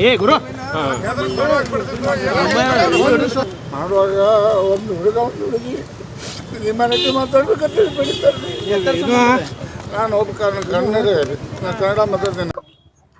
ಏ ಗುರು. ಮಾಡುವಾಗ ಒಂದು ಹುಡುಗ ಒಂದು ಹುಡುಗಿ. ನಿಮ್ಮನೆಗೆ ಮಾತಾಡ್ಬೇಕಂತ ಬಡಿತಾರೆ ನಾನು ಒಬ್ಬ ಕಾರಣ ಕನ್ನಡ ನಾನು ಕನ್ನಡ ಮಾತಾಡ್ತೇನೆ ಕನ್ನಡ ಮಾತಾಡ್ಲಿಲ್ಲ ಅಂತ ಬಡದ್ರಿ ಅದಕ್ಕೆ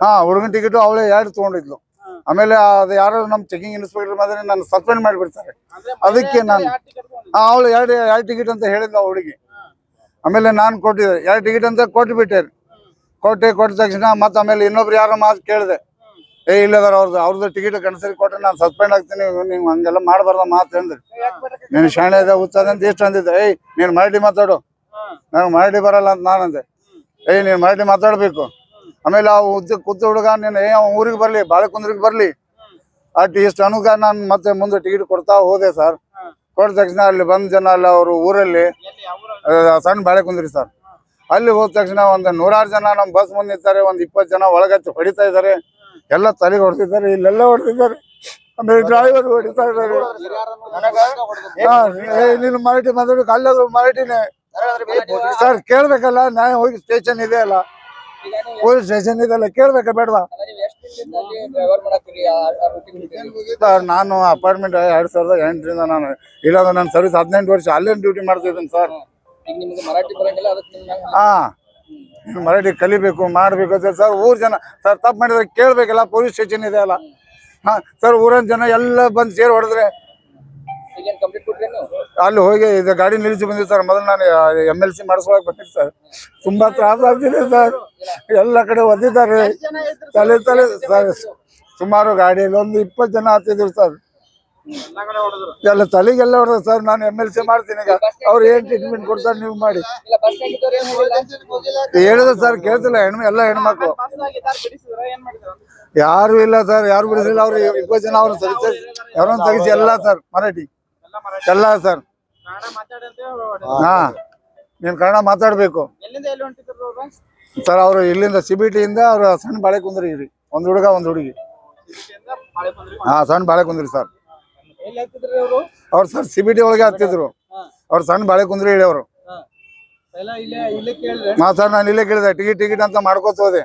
ಹಾ ಹುಡುಗನ ಟಿಕೆಟ್ ಅವಳೇ ಎರಡು ತಗೊಂಡಿದ್ಲು. ಆಮೇಲೆ ಅದು ಯಾರು ನಮ್ಮ ಚೆಕಿಂಗ್ ಇನ್ಸ್ಪೆಕ್ಟರ್ ಮಾತ್ರ ನಾನು ಸಸ್ಪೆಂಡ್ ಮಾಡಿಬಿಡ್ತಾರೆ. ಅದಕ್ಕೆ ನಾನು ಅವಳು ಎರಡು ಎರಡು ಟಿಕೆಟ್ ಅಂತ ಹೇಳಿದ್ಲು ಆ ಹುಡುಗಿ. ಆಮೇಲೆ ನಾನು ಕೊಟ್ಟಿದ್ದೆ. ಎರಡು ಟಿಕೆಟ್ ಅಂತ ಕೊಟ್ಬಿಟ್ಟೆ. ಕೊಟ್ಟೆ ಕೊಟ್ಟ ತಕ್ಷಣ ಮತ್ತೆ ಆಮೇಲೆ ಇನ್ನೊಬ್ರು ಯಾರೋ ಮಾತು ಕೇಳಿದೆ. ಏ ಇಲ್ಲ ಅವ್ರದ್ದು ಅವ್ರದ್ದು ಟಿಕೆಟ್ ಕನ್ಸರಿ ಕೊಟ್ಟರೆ ನಾನು ಸಸ್ಪೆಂಡ್ ಆಗ್ತೀನಿ ನೀವು ಹಂಗೆಲ್ಲ ಮಾಡಬಾರ್ದ ಮಾತು ಅಂದ್ರೆ. ನೀನು ಶಾಣೆ ಇದೆ ಹುಚ್ಚದ ಅಂತ ಇಷ್ಟು ಅಂದಿದ್ದೆ. ಏಯ್ ನೀನು ಮರಾಠಿ ಮಾತಾಡು. ನಾನು ಮರಾಠಿ ಬರಲ್ಲ ಅಂತ ನಾನಂದೆ ಅಂದೆ. ಏಯ್ ನೀನು ಮರಾಠಿ ಮಾತಾಡಬೇಕು. ಆಮೇಲೆ ಆ ಉದ್ದ ಕೂತ ಹುಡುಗ ನೀನು ಏ ಊರಿಗೆ ಬರಲಿ ಬಾಳೆಕುಂದ್ರಿಗೆ ಬರಲಿ. ಅಟ್ ಇಷ್ಟು ಅನುಗ ನಾನು ಮತ್ತೆ ಮುಂದೆ ಟಿಕೆಟ್ ಕೊಡ್ತಾ ಹೋದೆ ಸರ್. ಕೊಟ್ಟ ತಕ್ಷಣ ಅಲ್ಲಿ ಬಂದ ಜನ ಅಲ್ಲಿ ಅವರು ಊರಲ್ಲಿ ಸಣ್ಣ ಬಾಳೆಕುಂದ್ರಿ ಸರ್. ಅಲ್ಲಿ ಹೋದ ತಕ್ಷಣ ಒಂದು ನೂರಾರು ಜನ ನಮ್ಮ ಬಸ್ ಮುಂದೆ ನಿಂತಾರೆ ಒಂದು ಇಪ್ಪತ್ತು ಜನ ಒಳಗಚ್ಚಿ ಹೊಡಿತಾ ಇದ್ದಾರೆ ಎಲ್ಲ ತಲೆಗೆ ಹೊಡ್ತಿದ್ದಾರೆ ಇಲ್ಲೆಲ್ಲ ಹೊಡ್ತಿದ್ದಾರೆ ಆಮೇಲೆ ಡ್ರೈವರ್ ಹೊಡಿತಾ ಇದ್ದಾರೆ ನೀನು ಮರಾಠಿ ಮಾತಾಡೋಕೆ ಅಲ್ಲಾದ್ರು ಮರಾಠಿನೇ. ಸರ್ ಕೇಳ್ಬೇಕಲ್ಲ ನಾನು ಹೋಗಿ ಸ್ಟೇಷನ್ ಇದೆ ಅಲ್ಲ. ಪೊಲೀಸ್ ಸ್ಟೇಷನ್ ಇದೆಲ್ಲ ಕೇಳ್ಬೇಕ, ಬೇಡವಾ? ಸರ್, ನಾನು ಅಪಾರ್ಟ್ಮೆಂಟ್ ಎರಡ್ ಸಾವಿರದ ಎಂಟರಿಂದ ನಾನು ಇಲ್ಲಾಂದ್ರೆ ನನ್ನ ಸರ್ವಿಸ್ ಹದಿನೆಂಟು ವರ್ಷ ಅಲ್ಲೇ ಡ್ಯೂಟಿ ಮಾಡ್ತಿದ್ದೀನಿ ಸರ್. ಹಾಂ ಮರಾಠಿ ಕಲಿಬೇಕು, ಮಾಡಬೇಕು ಅಂತ ಸರ್, ಊರ್ ಜನ, ಸರ್, ತಪ್ಪು ಮಾಡಿದ್ರೆ ಕೇಳ್ಬೇಕಲ್ಲ, ಪೊಲೀಸ್ ಸ್ಟೇಷನ್ ಇದೆ ಅಲ್ಲ. ಹಾ, ಸರ್, ಊರಿನ ಜನ ಎಲ್ಲ ಬಂದು ಸೇರಿ ಹೊಡೆದ್ರೆ ಅಲ್ಲಿ ಹೋಗಿ ಇದು ಗಾಡಿ ನಿಲ್ಲಿಸಿ ಬಂದಿವಿ ಸರ್. ಮೊದಲು ನಾನು ಎಂ ಎಲ್ ಸಿ ಮಾಡಿಸ್ಕೊಳಕ್ ಬಂದಿದ್ದೆ ಸರ್. ತುಂಬಾ ತ್ರಾಸ ಆಗ್ತಿದೆ ಸರ್. ಎಲ್ಲ ಕಡೆ ಒದ್ದಿದ್ದಾರೆ. ತಲೆ ತಲೆ ಸರ್ ಸುಮಾರು ಗಾಡಿಯಲ್ಲಿ ಒಂದು ಇಪ್ಪತ್ತು ಜನ ಹತ್ತಿದ್ರು ಸರ್. ಎಲ್ಲ ತಲೆಗೆಲ್ಲ ಹೊಡೆದ ಸರ್. ನಾನು ಎಂ ಎಲ್ ಸಿ ಮಾಡ್ತೀನಿ ಈಗ. ಅವ್ರು ಏನ್ ಟ್ರೀಟ್ಮೆಂಟ್ ಕೊಡ್ತಾರೆ ನೀವು ಮಾಡಿ. ಹೇಳಿದ್ರು ಸರ್. ಕೇಳ್ತಿಲ್ಲ ಹೆಣ್ಮ ಎಲ್ಲ ಹೆಣ್ಮಕ್ಳು ಏನ್ ಮಾಡಿದ್ರು? ಯಾರು ಇಲ್ಲ ಸರ್. ಯಾರು ಬಿಡಿಸಿಲ್ಲ. ಅವ್ರು ಇಪ್ಪತ್ತು ಜನ ಅವ್ರು ಸರಿ ಯಾರನ್ನ ತೆಗಿಸಿ ಎಲ್ಲ ಸರ್. ಮರಾಠಿ. ಎಲ್ಲ ಸರ್. ಹಾ. ನೀನು ಕನ್ನಡ ಮಾತಾಡ್ಬೇಕು. ಸರ್ ಅವ್ರು ಸರ್ ಅವರು ಇಲ್ಲಿಂದ ಸಿಬಿಟಿಯಿಂದ ಅವ್ರು ಸಣ್ಣ ಬಾಳೆ ಕುಂದ್ರಿ ಒಂದು ಹುಡುಗ ಒಂದು ಹುಡುಗಿ. ಇಲ್ಲಿಂದ ಹಾ ಸಣ್ಣ ಬಾಳೆ ಕುಂದ್ರಿ ಸರ್. ಅವ್ರು ಸರ್ ಅವ್ರು? ಸರ್ ಸಿಬಿಟಿ ಒಳಗೆ ಹತ್ತಿದ್ರು ಅವ್ರು ಸಣ್ಣ ಬಾಳೆ ಕುಂದ್ರಿ ಹೇಳಿ ಅವರು. ಹಾ. ಸರ್ ನಾನು ಇಲ್ಲೇ ಕೇಳಿದೆ. ಟಿಕೆಟ್ ಟಿಕೆಟ್ ಅಂತ ಮಾಡ್ಕೋತ ಹೋದೆ.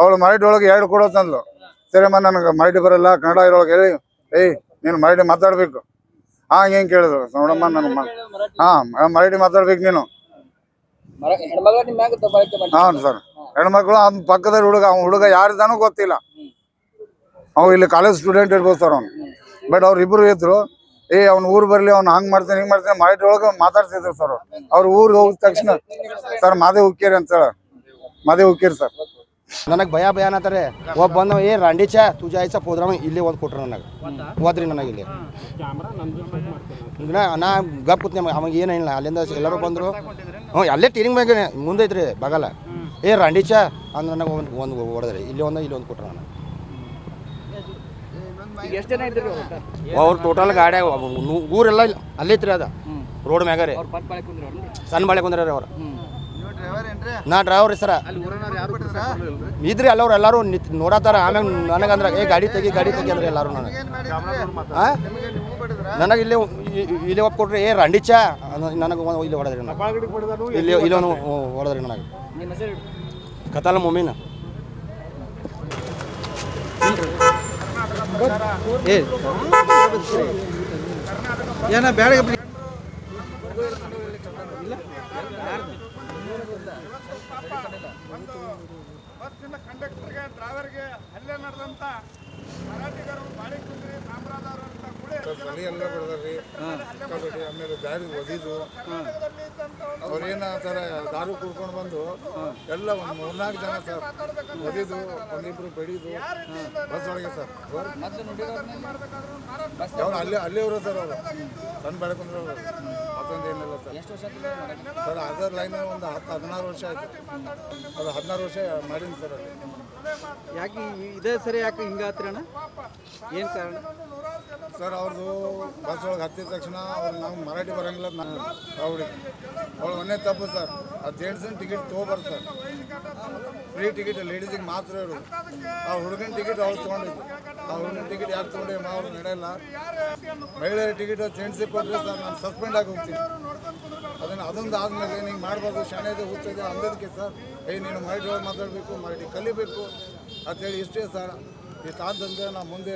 ಅವಳು ಮರಾಠಿ ಒಳಗೆ ಎರಡು ಕೊಡೋತಂದ್ಲು. ಸರಿಯಮ್ಮ ನನಗೆ ಮರಾಠಿ ಬರಲ್ಲ ಕನ್ನಡ ಇರೋಳಗೆ ಹೇಳಿ. ಏಯ್ ನೀನು ಮರಾಠಿ ಮಾತಾಡ್ಬೇಕು. ಹಾ ಹೆಂಗೆ ಕೇಳಿದ್ರು? ನೋಡಮ್ಮ ನನ್ ಹಾ ಮರಾಠಿ ಮಾತಾಡ್ಬೇಕು ನೀನು. ಹಾಂ ಸರ್. ಹೆಣ್ಮಕ್ಳು ಅವ್ನ ಪಕ್ಕದಲ್ಲಿ ಹುಡುಗ ಅವ್ನ ಹುಡುಗ ಯಾರಿದಾನೋ ಗೊತ್ತಿಲ್ಲ. ಅವ್ ಇಲ್ಲಿ ಕಾಲೇಜ್ ಸ್ಟೂಡೆಂಟ್ ಇರ್ಬೋದು ಸರ್ ಅವ್ನು. ಬಟ್ ಅವ್ರಿಬ್ರು ಇದ್ರು ಏ ಅವ್ನ ಊರ್ ಬರ್ಲಿ ಅವ್ನು ಹಂಗ್ ಮಾಡ್ತಾನೆ ಹಿಂಗ್ ಮಾಡ್ತಾನೆ ಮರಾಠಿ ಒಳಗೆ ಮಾತಾಡ್ತಿದ್ರು ಸರ್ ಅವ್ರ. ಊರಿಗೆ ಹೋಗಿದ ತಕ್ಷಣ ಸರ್ ಮಾದೇ ಉಕ್ಕೇರಿ ಅಂತ ಹೇಳ ಮಾದೇ ಉಕ್ಕೇರಿ ಸರ್. ನನಗೆ ಭಯ ಭಯ ಅನ್ನತ್ತಾರೆ. ಒಬ್ಬ ಬಂದ ಏ ರಾಂಡಿಚಾ ತುಜ ಆಯ್ಸ ಪ್ರೋಗ್ರಾಮ್ ಇಲ್ಲೇ ಒಂದು ಕೊಟ್ರು ನನಗೆ. ಹೋದ್ರಿ ನನಗೆ ಇಲ್ಲಿ. ನಾ ನಾ ಗಪ್ ಕೂತ್ನೆ ಅವಾಗ ಏನಿಲ್ಲ ಅಲ್ಲಿಂದ ಎಲ್ಲರೂ ಬಂದರು. ಹ್ಞೂ ಅಲ್ಲೇ ಟೀರಿಂಗ್ ಬಗ್ಗೆ ಮುಂದೆ ಐತ್ರಿ ಬಗಲ. ಏ ರಾಂಡಿಚಾ ಅಂದ್ರೆ ನನಗೆ ಒಂದು ಒಂದು ಹೊಡೆದ್ರಿ. ಇಲ್ಲಿ ಒಂದು ಇಲ್ಲಿ ಒಂದು ಕೊಟ್ರು ನನಗೆ. ಅವ್ರು ಟೋಟಲ್ ಗಾಡ್ಯಾಗ ನೂ- ಊರೆಲ್ಲ ಇಲ್ಲ- ಅಲ್ಲೇ ಐತ್ರಿ ಅದ. ರೋಡ್ ಮ್ಯಾಗ ರೀ. ಸಣ್ಣ ಬಾಳೆ ಕುಂದ್ರಿ ಅವ್ರು. ನಾ ಡ್ರೈವರ್ ರೀ ಸರ? ಇದ್ರಿ ಅಲ್ಲವ್ರು ಎಲ್ಲರೂ ನಿತ್ ನೋಡತ್ತಾರ. ಆಮೇಲೆ ನನಗಂದ್ರ ಏ ಗಾಡಿ ತೆಗಿ ಗಾಡಿ ತೆಗಿ ಅಂದ್ರೆ ಎಲ್ಲರೂ ನನಗೆ? ನನಗೆ ಇಲ್ಲಿ ಇಲ್ಲಿ ಒಪ್ಪ ಕೊಡ್ರಿ ಏ ರಂಡಿಚ ನನಗೆ ಇಲ್ಲಿ ಹೊಡೆದ್ರಿ ನನಗೆ. ಇಲ್ಲಿ ಇಲ್ಲಿ ಒಂದು ಹೊಡೆದ್ರಿ ನನಗೆ. ಕತಲ ಮೊಮಿನ. ಏನ ಮೊಮೀನ ಬಸ್ಸಿನ ಕಂಡಕ್ಟರ್ಗೆ ಡ್ರೈವರ್ಗೆ ಹಲ್ಲೆ ನಡೆದಂತ ಮರಾಠಿಗರು ಬಾಳಿಕುಂದ್ರಿ ಸಾಮ್ರಾದವರು ತಲೆ ಎಲ್ಲ ಬೆಳೆದ್ರಿ ಕಬಡ್ಡಿ ಆಮೇಲೆ ಗಾಡಿ ಒದಿದು. ಅವ್ರೇನ ಥರ ದಾರು ಕುಡ್ಕೊಂಡು ಬಂದು ಎಲ್ಲ ಒಂದು ಮೂರ್ನಾಲ್ಕು ಜನ ಸರ್ ಒದಿದು, ಒಂದಿಬ್ರು ಬೆಡಿದು. ಬಸ್ ಒಳಗೆ ಸರ್. ಅವ್ರು ಅಲ್ಲೇ ಅಲ್ಲಿಯವರು ಸರ್ ಅವರು. ಸಣ್ಣ ಬೆಳಕೊಂಡ್ರವ್ರು ಮತ್ತೊಂದು ಏನಿಲ್ಲ ಸರ್? ಸರ್ ಅದರ್ ಲೈನ್ ಒಂದು ಹತ್ತು ಹದಿನಾರು ವರ್ಷ ಆಯ್ತು. ಅದು ಹದಿನಾರು ವರ್ಷ ಮಾಡೀನಿ ಸರ್ ಅಲ್ಲಿ. ಯಾಕೆ ಇದೇ ಸರಿ ಯಾಕೆ ಹಿಂಗಾತ್ರಿ ಅಣ್ಣ? ಏನು ಕಾರಣ? ಸರ್ ಅವ್ರದ್ದು ಬಸ್ ಒಳಗೆ ಹತ್ತಿದ ತಕ್ಷಣ ಅವ್ರು ನಮ್ಗೆ ಮರಾಠಿ ಬರಂಗಿಲ್ಲ ನಾನು ಅವ್ರಿಗೆ. ಅವ್ಳು ಒಂದೇ ತಪ್ಪು ಸರ್. ಆ ಜೆಂಟ್ಸಿನ ಟಿಕೆಟ್ ತೊಗೊಬಾರ್ದು ಸರ್. ಫ್ರೀ ಟಿಕೆಟ್ ಲೇಡೀಸಿಗೆ ಮಾತ್ರ ಇರೋದು. ಆ ಹುಡುಗನ ಟಿಕೆಟ್ ಅವ್ರು ತೊಗೊಂಡಿದ್ದು. ಆ ಹುಡುಗನ ಟಿಕೆಟ್ ಯಾರು ತೊಗೊಂಡು ಅವ್ರು ನಡೆಯಲ್ಲ. ಮಹಿಳೆಯರ ಟಿಕೆಟ್ ಜೆಂಟ್ಸಿಗೆ ಕೊಟ್ಟರೆ ಸರ್, ನಾನು ಸಸ್ಪೆಂಡ್ ಆಗಿ ಹೋಗ್ತೀನಿ. ಅದನ್ನು ಅದೊಂದು ಆದಮೇಲೆ ನಿಂಗೆ ಮಾಡಬಾರ್ದು, ಶಾಣೆದು ಹುಚ್ಚಿದೆ ಅಂದದಕ್ಕೆ ಸರ್. ಏಯ್, ನೀನು ಮರಾಠಿ ಒಳಗೆ ಮಾತಾಡಬೇಕು, ಮರಾಠಿ ಕಲಿಬೇಕು ಅಂತೇಳಿ ಇಷ್ಟೇ ಸರ್. ಇಷ್ಟು ಆದಂತೆ ನಾವು ಮುಂದೆ